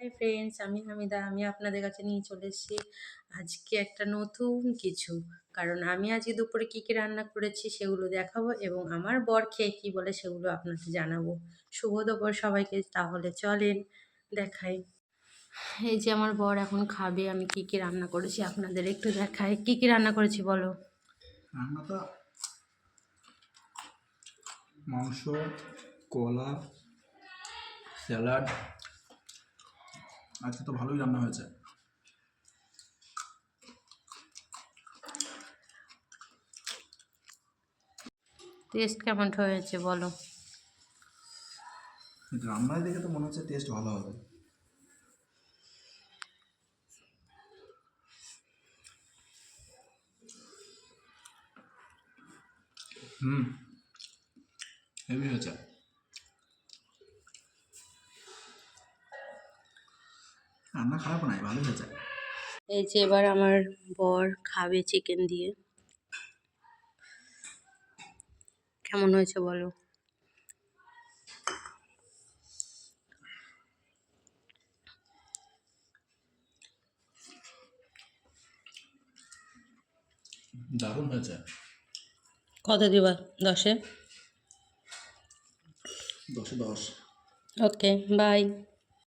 Hi friends আমি হামিদা, আমি আপনাদের কাছে নিয়ে চলে এসেছি আজকে একটা নতুন কিছু। কারণ আমি আজকে দুপুরে কী কী রান্না করেছি সেগুলো দেখাবো এবং আমার বর খেয়ে কী বলে সেগুলো আপনাকে জানাব। শুভ দুপুর সবাইকে, তাহলে চলেন দেখাই। এই যে আমার বর এখন খাবে, আমি কী কী রান্না করেছি আপনাদের একটু দেখাই। কী কী রান্না করেছি বলো? মাংস, কলা, স্যালাড আজকে তো ভালোই রান্না হয়েছে। টেস্ট কেমন হয়েছে বলো? রান্নায় দেখে তো মনে হচ্ছে টেস্ট ভালো হবে। হুম হেভি হয়েছে। রান্না খারাপ নাই ভালোই হয়েছে। এই যে এবার আমার বর খাবে চিকেন দিয়ে। কেমন হয়েছে বলো? দারুণ হয়েছে। কত দিবা? দশে? দশে দশ। Okay bye